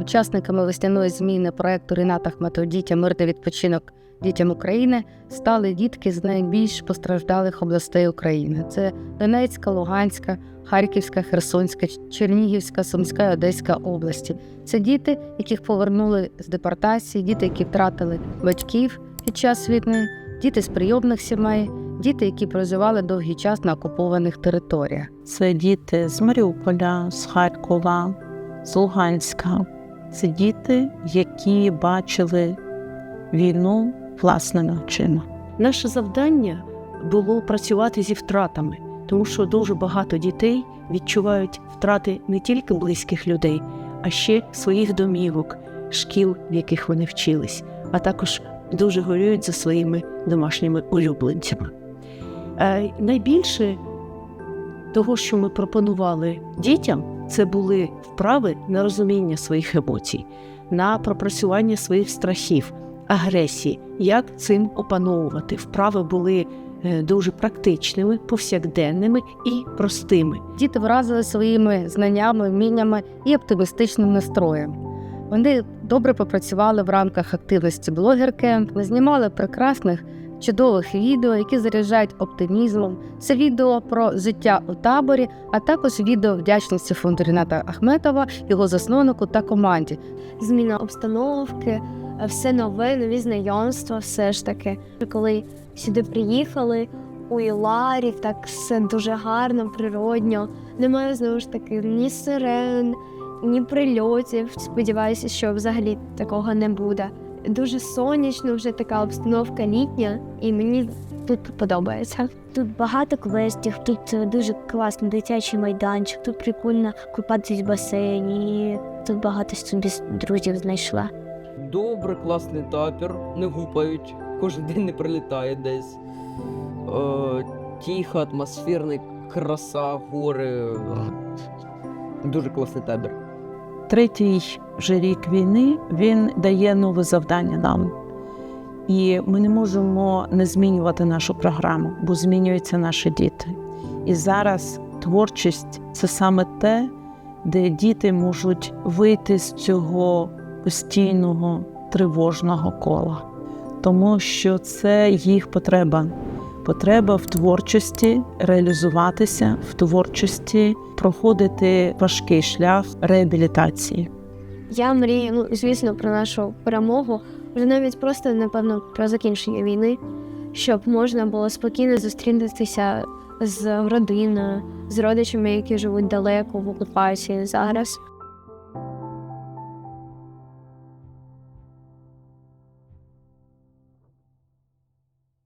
Учасниками весняної зміни проекту Ріната Ахметова «Дітям мирний відпочинок дітям України стали дітки з найбільш постраждалих областей України. Це Донецька, Луганська, Харківська, Херсонська, Чернігівська, Сумська Одеська області. Це діти, яких повернули з депортації, діти, які втратили батьків під час війни, діти з прийомних сімей, діти, які проживали довгий час на окупованих територіях. Це діти з Маріуполя, з Харкова, з Луганська. Це діти, які бачили війну власними очима. Наше завдання було працювати зі втратами, тому що дуже багато дітей відчувають втрати не тільки близьких людей, а ще своїх домівок, шкіл, в яких вони вчились, а також дуже горюють за своїми домашніми улюбленцями. Е, найбільше того, що ми пропонували дітям, це були вправи на розуміння своїх емоцій, на пропрацювання своїх страхів, агресії, як цим опановувати. Вправи були е, дуже практичними, повсякденними і простими. Діти вразили своїми знаннями, вміннями і оптимістичним настроєм. Вони добре попрацювали в рамках активності блогерки, знімали прекрасних чудових відео, які заряджають оптимізмом. Це відео про життя у таборі, а також відео вдячності фонду Ріната Ахметова, його засновнику та команді. зміна обстановки, все нове, нові знайомства, все ж таки. Коли сюди приїхали у Іларі, так все дуже гарно, природньо. Немає знову ж таки ні сирен, ні прильотів. Сподіваюся, що взагалі такого не буде. Дуже сонячно, вже така обстановка літня, і мені тут подобається. Тут багато квестів, тут е, дуже класний дитячий майданчик, тут прикольно купатись в басейні. Тут багато собі друзів знайшла. Добре, класний табір, не гупають, кожен день не прилітає десь. Е, тихо, атмосферний, краса, гори. Дуже класний табір. Третій вже рік війни він дає нове завдання нам. І ми не можемо не змінювати нашу програму, бо змінюються наші діти. І зараз творчість це саме те, де діти можуть вийти з цього постійного тривожного кола, тому що це їх потреба. Потреба в творчості реалізуватися, в творчості проходити важкий шлях реабілітації. Я мрію, ну звісно, про нашу перемогу, вже навіть просто напевно про закінчення війни, щоб можна було спокійно зустрітися з родиною, з родичами, які живуть далеко в окупації зараз.